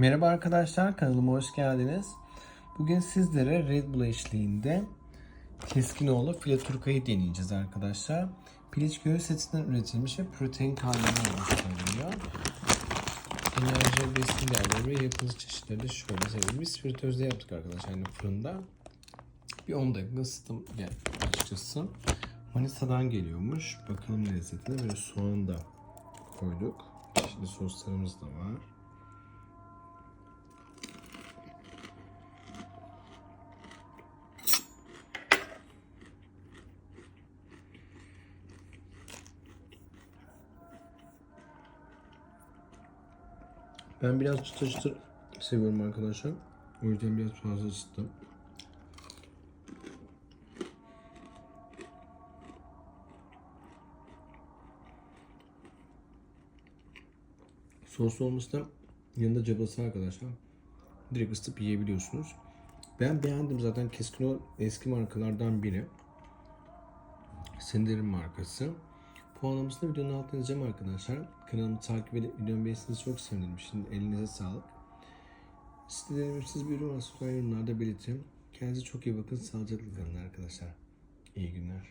Merhaba arkadaşlar, kanalıma hoş geldiniz. Bugün sizlere Red Bull eşliğinde Keskinoğlu Filaturka'yı deneyeceğiz arkadaşlar. Piliç göğüs etinden üretilmiş ve protein kaynağından oluşturuluyor. Enerji besin değerleri ve yapılı çeşitleri de şöyle sevdim. Biz fritözde yaptık arkadaşlar, yani fırında. Bir 10 dakika ısıttım yani açıkçası. Manisa'dan geliyormuş. Bakalım lezzetine. Böyle soğan da koyduk. Çeşitli soslarımız da var. Ben biraz çıtır çıtır seviyorum arkadaşlar. O yüzden biraz fazla ısıttım. Soslu olması da yanında cabası arkadaşlar. Direkt ısıtıp yiyebiliyorsunuz. Ben beğendim zaten keskin o eski markalardan biri. Sender'in markası. Puanlamasını videonun altına yazacağım arkadaşlar. Kanalımı takip edip videomu beğenirseniz çok sevinirim. Şimdi elinize sağlık. Siz de denemişsiniz bir ürün varsa yorumlarda belirtin. Kendinize çok iyi bakın. Sağlıcakla kalın arkadaşlar. İyi günler.